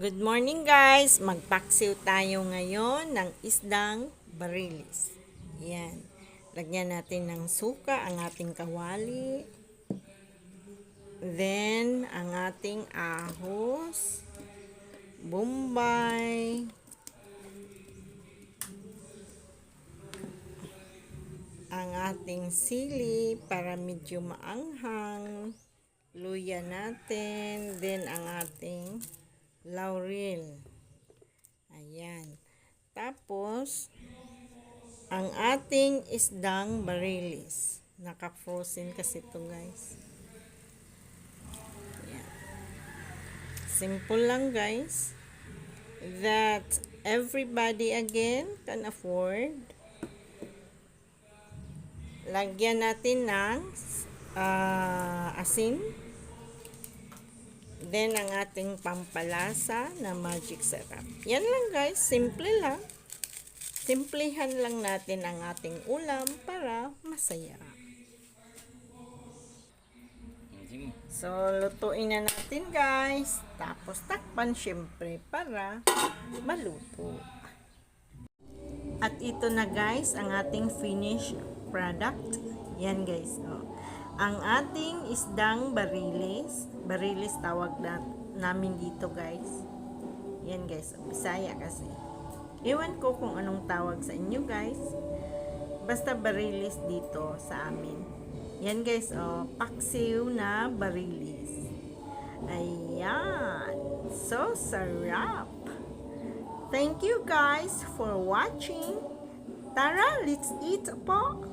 Good morning guys! Magpaksiw tayo ngayon ng isdang barilis. Yan. Lagyan natin ng suka ang ating kawali. Then, ang ating ahos. Bombay. Ang ating sili para medyo maanghang. Luya natin. Then, ang ating laurel. Ayan. Tapos, ang ating isdang barilis. Naka-frozen kasi ito guys. Ayan. Simple lang guys. That everybody again can afford. Lagyan natin ng ah, asin. Then, ang ating pampalasa na magic syrup. Yan lang guys. Simple lang. Simplihan lang natin ang ating ulam para masaya. So, lutuin na natin guys. Tapos, takpan syempre para maluto. At ito na guys, ang ating finished product. Yan guys. Oh. Ang ating isdang barilis. Barilis tawag na, namin dito guys. Yan guys. Bisaya kasi. Ewan ko kung anong tawag sa inyo guys. Basta barilis dito sa amin. Yan guys. Oh, paksiw na barilis. Ayan. So sarap. Thank you guys for watching. Tara, let's eat po.